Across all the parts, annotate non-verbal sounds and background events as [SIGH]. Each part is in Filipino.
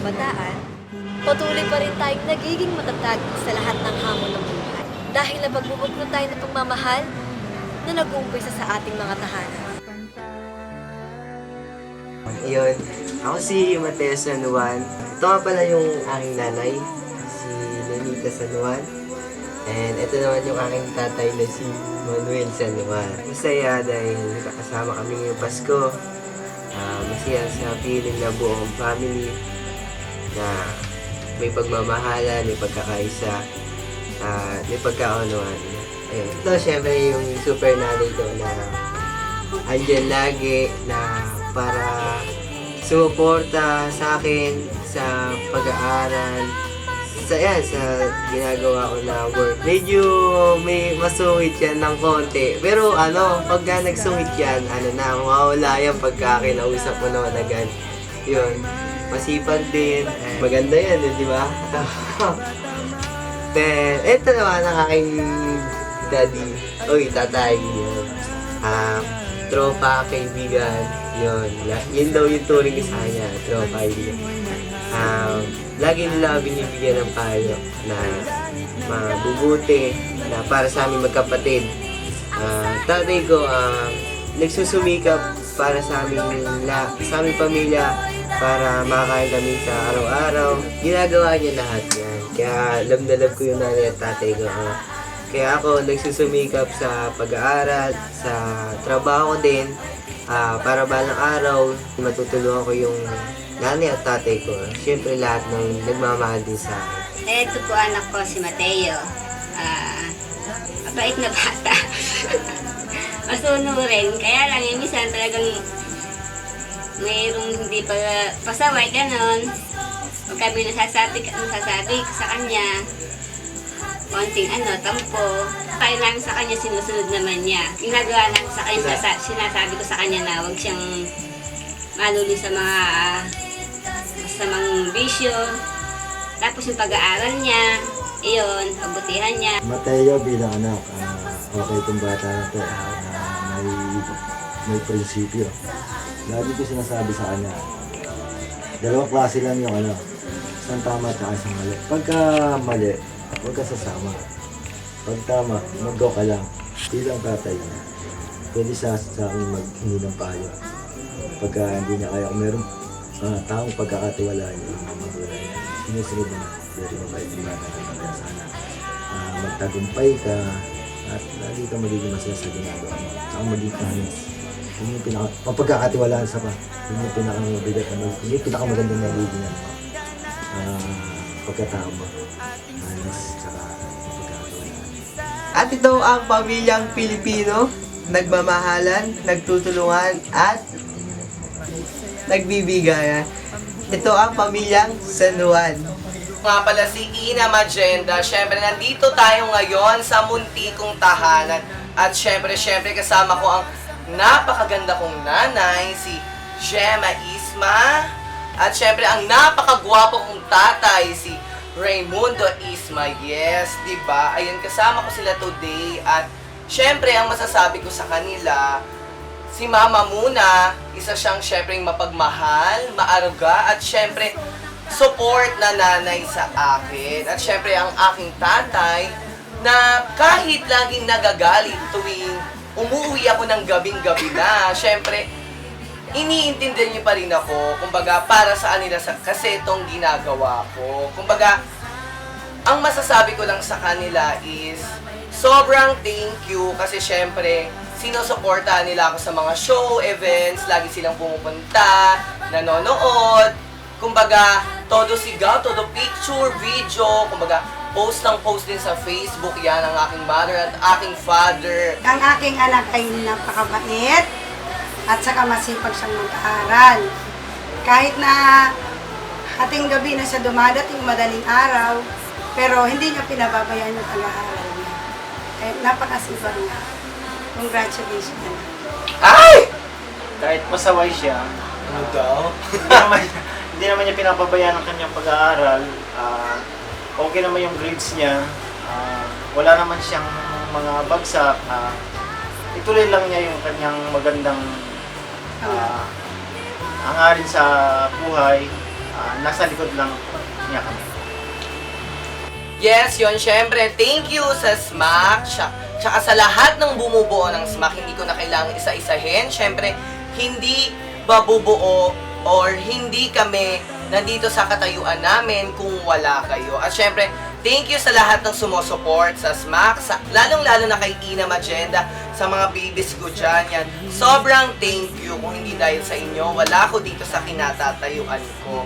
kabataan, patuloy pa rin tayong nagiging matatag sa lahat ng hamon ng buhay. Dahil napagbubuklo tayo ng pagmamahal na nag-uumpisa sa ating mga tahanan. Ayun, ako si Mateo San Juan. Ito nga pala yung aking nanay, si Lenita San Juan. And ito naman yung aking tatay na si Manuel San Juan. Masaya dahil nakakasama kami ngayong Pasko. Ah, masaya sa feeling na buong family na may pagmamahalan, may pagkakaisa, at may pagkaunuan. Ayun. Ito, syempre, yung super nanay ko na andyan lagi na para sumuporta sa akin sa pag-aaral sa yan, sa ginagawa ko na work. Medyo may masungit yan ng konti. Pero ano, pagka nagsungit yan, ano na, mawawala yan pagka kinausap mo naman agad. Yun, masipag din. Eh, maganda yan, eh, di ba? [LAUGHS] Then, eto naman ang aking daddy. Uy, tatay. Yun. Um, tropa, kaibigan. Yun. Yun daw yung turing sa kanya. Tropa, kaibigan. Um, lagi nila binibigyan ng payo na mabubuti na para sa aming magkapatid. Ah, tatay ko, ah, nagsusumikap para sa aming, la, sa aming pamilya para makakain kami sa araw-araw. Ginagawa niya lahat yan. Kaya alam na love ko yung nanay at tatay ko. kaya ako nagsusumikap sa pag-aaral, sa trabaho din, ah, para balang araw, matutulungan ko yung nanay at tatay ko. Siyempre lahat ng nagmamahal din sa akin. Ito po anak ko si Mateo. Ah, mabait na bata. [LAUGHS] Masunurin. Kaya lang yung minsan talagang mayroong hindi pa pasaway, ganon. Pag kami nasasabi, nasasabi sa kanya, konting ano, tampo. Kaya namin sa kanya, sinusunod naman niya. Ginagawa namin sa kanya, sinasa- sinasabi ko sa kanya na huwag siyang maluli sa mga masamang bisyo. Tapos yung pag-aaral niya, iyon, pabutihan niya. Mateo bilang anak, ah, okay itong bata na to, na may, may prinsipyo. Lagi ko sinasabi sa kanya, dalawang klase lang yung ano, isang tama at isang mali. Pagka mali, huwag ka sasama. Pag tama, mag-go ka lang. Bilang tatay niya, pwede sa, sa akin maghingi ng payo. Pagka hindi niya kaya, kung meron ah, taong pagkakatiwalaan yung mga magulang niya, sinusunod na yung bata na kaya sana ah, magtagumpay ka at lagi ka magiging masaya sa ginagawa mo. Saka maging honest. Yun yung pinaka, mapagkakatiwalaan sa pa. Yun yung pinakamabigat na mag, yun yung pinakamagandang nagiging ano, ah, pagkatao mo. Honest, saka mapagkakatiwalaan. At ito ang pamilyang Pilipino, nagmamahalan, nagtutulungan, at nagbibigayan. Ito ang pamilyang San Juan. Nga pala si Ina Magenda. Siyempre, nandito tayo ngayon sa muntikong tahanan. At siyempre, siyempre, kasama ko ang napakaganda kong nanay, si Gemma Isma. At siyempre, ang napakagwapo kong tatay, si Raimundo Isma. Yes, di ba? Ayun, kasama ko sila today. At siyempre, ang masasabi ko sa kanila, si Mama muna, isa siyang syempre mapagmahal, maaruga, at syempre support na nanay sa akin. At syempre ang aking tatay na kahit laging nagagalit tuwing umuwi ako ng gabing-gabi na, syempre iniintindihan niyo pa rin ako, kumbaga para sa kanila sa, kasi itong ginagawa ko. Kumbaga, ang masasabi ko lang sa kanila is sobrang thank you kasi syempre sinusuportahan nila ako sa mga show, events, lagi silang pumupunta, nanonood. Kumbaga, todo sigaw, todo picture, video, kumbaga, post ng post din sa Facebook, yan ang aking mother at aking father. Ang aking anak ay napakabait at saka masipag siyang mag-aaral. Kahit na ating gabi na siya dumadating madaling araw, pero hindi niya pinababayaan yung pag-aaral niya. Kaya napakasipag niya. Congratulations. Ay! kahit pasaway siya, Ano daw? hindi naman, hindi naman niya pinapabayaan ang kanyang pag-aaral. Ah, okay naman yung grades niya. Ah, wala naman siyang mga bagsak. Ah, ituloy lang niya yung kanyang magandang ah, hangarin sa buhay, ah, nasa likod lang niya kami. Yes, yon syempre. Thank you sa SMAC. Tsaka, sa lahat ng bumubuo ng SMAC. Hindi ko na kailangan isa-isahin. Syempre, hindi babubuo or hindi kami nandito sa katayuan namin kung wala kayo. At syempre, thank you sa lahat ng sumusupport sa SMAC. Sa, lalong-lalo na kay Ina Magenda, sa mga babies ko dyan. Yan. Sobrang thank you. Kung hindi dahil sa inyo, wala ako dito sa kinatatayuan ko.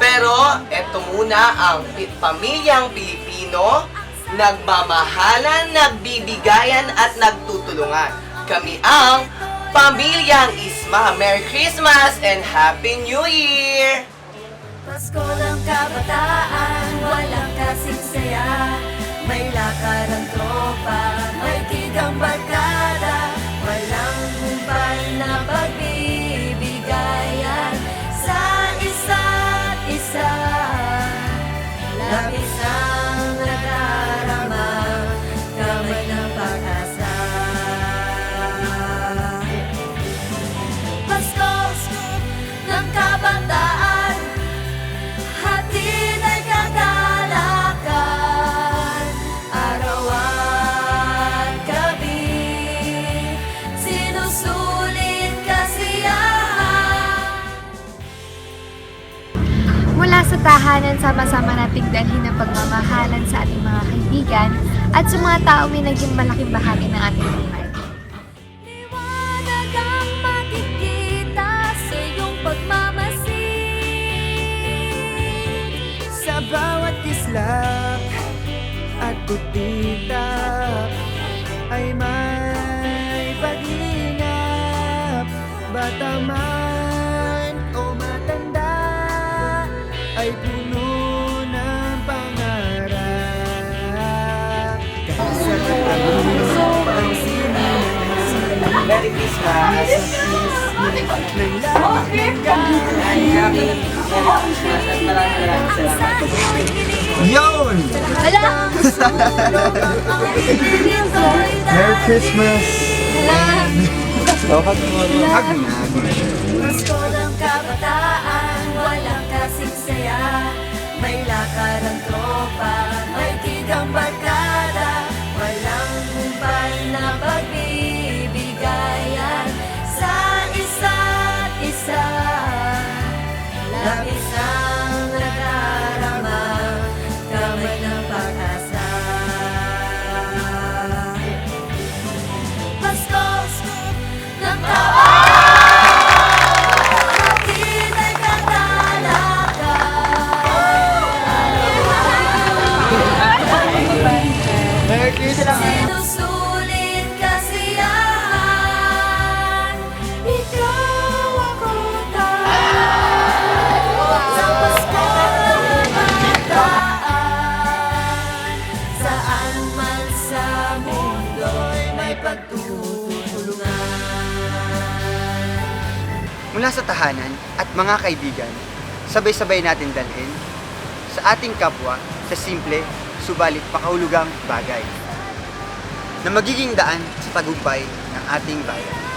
Pero, eto muna ang pamilyang Pilipino, nagmamahalan, nagbibigayan at nagtutulungan. Kami ang Pamilyang Isma. Merry Christmas and Happy New Year! Pasko ng kabataan, walang kasing saya. May lakad ang tropa, may tigang barkada Tahanan, sama-sama nating dalhin ang pagmamahalan sa ating mga kaibigan at sa mga tao may naging malaking bahagi ng ating buhay. Sa bawat kislap at kutitap ay may pag-inap Bata Christmas! ng gana Merry Christmas at maraming maraming salamat. Yun! Merry Christmas! Pasko ng kabataan, walang kasing saya May lakad ang tropa, may tigang barkada Mula sa tahanan at mga kaibigan, sabay-sabay natin dalhin sa ating kapwa sa simple, subalit pakahulugang bagay na magiging daan sa tagumpay ng ating bayan.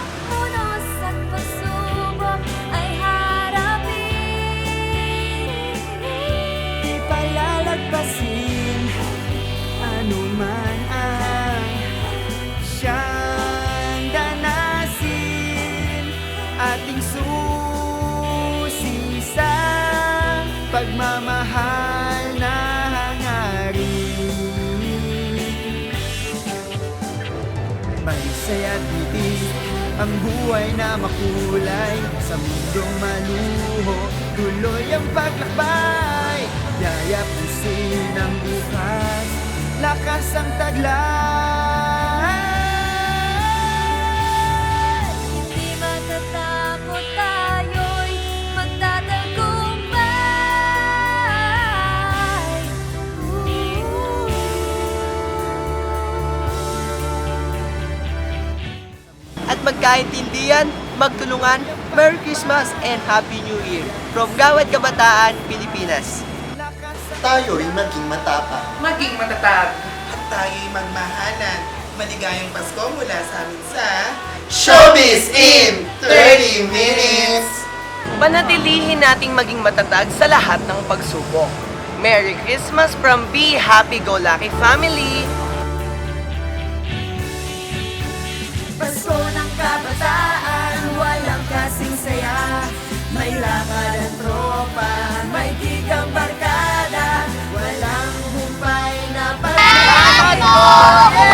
Ang buhay na makulay Sa mundong maluho, tuloy ang paglakbay. Yaya pusin ang bukas, lakas ang taglay at magkaintindihan, magtulungan, Merry Christmas and Happy New Year from Gawad Kabataan, Pilipinas. Tayo'y maging matapang Maging matatag. at tayo'y magmahalan. Maligayang Pasko mula sa amin sa Showbiz in 30 Minutes! Panatilihin nating maging matatag sa lahat ng pagsubok. Merry Christmas from Be Happy Go Lucky Family! Pasko kabataan, walang kasing saya. May lakad ang tropa, may gigang barkada Walang humpay na Sa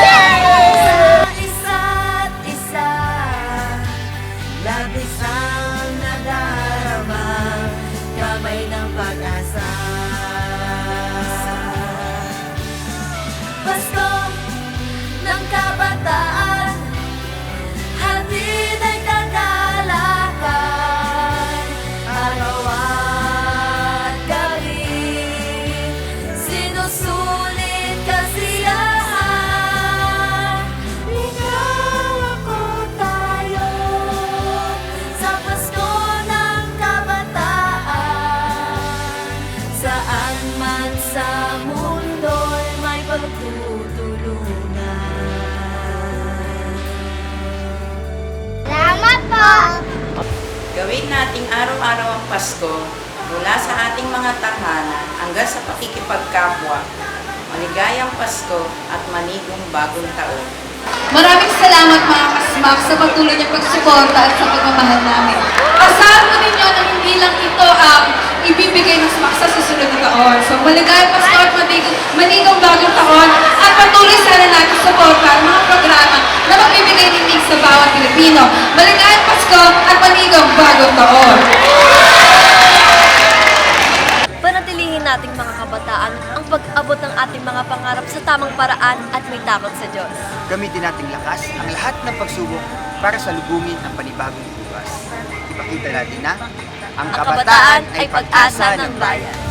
Gawin nating araw-araw ang Pasko mula sa ating mga tahanan hanggang sa pakikipagkapwa. Maligayang Pasko at manigong bagong taon. Maraming salamat mga kasmak sa patuloy niyong pagsuporta at sa pagmamahal namin. Asahan po ninyo na hindi lang ito ang ibibigay ng SMAC sa susunod na taon. So maligayang Pasko at manigong, manigong bagong taon at patuloy sana natin suporta ang mga programa na magbibigay dinig sa bawat Pilipino. Maligayang Pasko at manigong bagong taon. Panatilihin nating mga kabataan ang pag-abot ng ating mga pangarap sa tamang paraan at may takot sa Diyos. Gamitin nating lakas ang lahat ng pagsubok para salubungin ang panibagong bukas. Ipakita natin na ang Ang kabataan ay pag-asa ng bayan.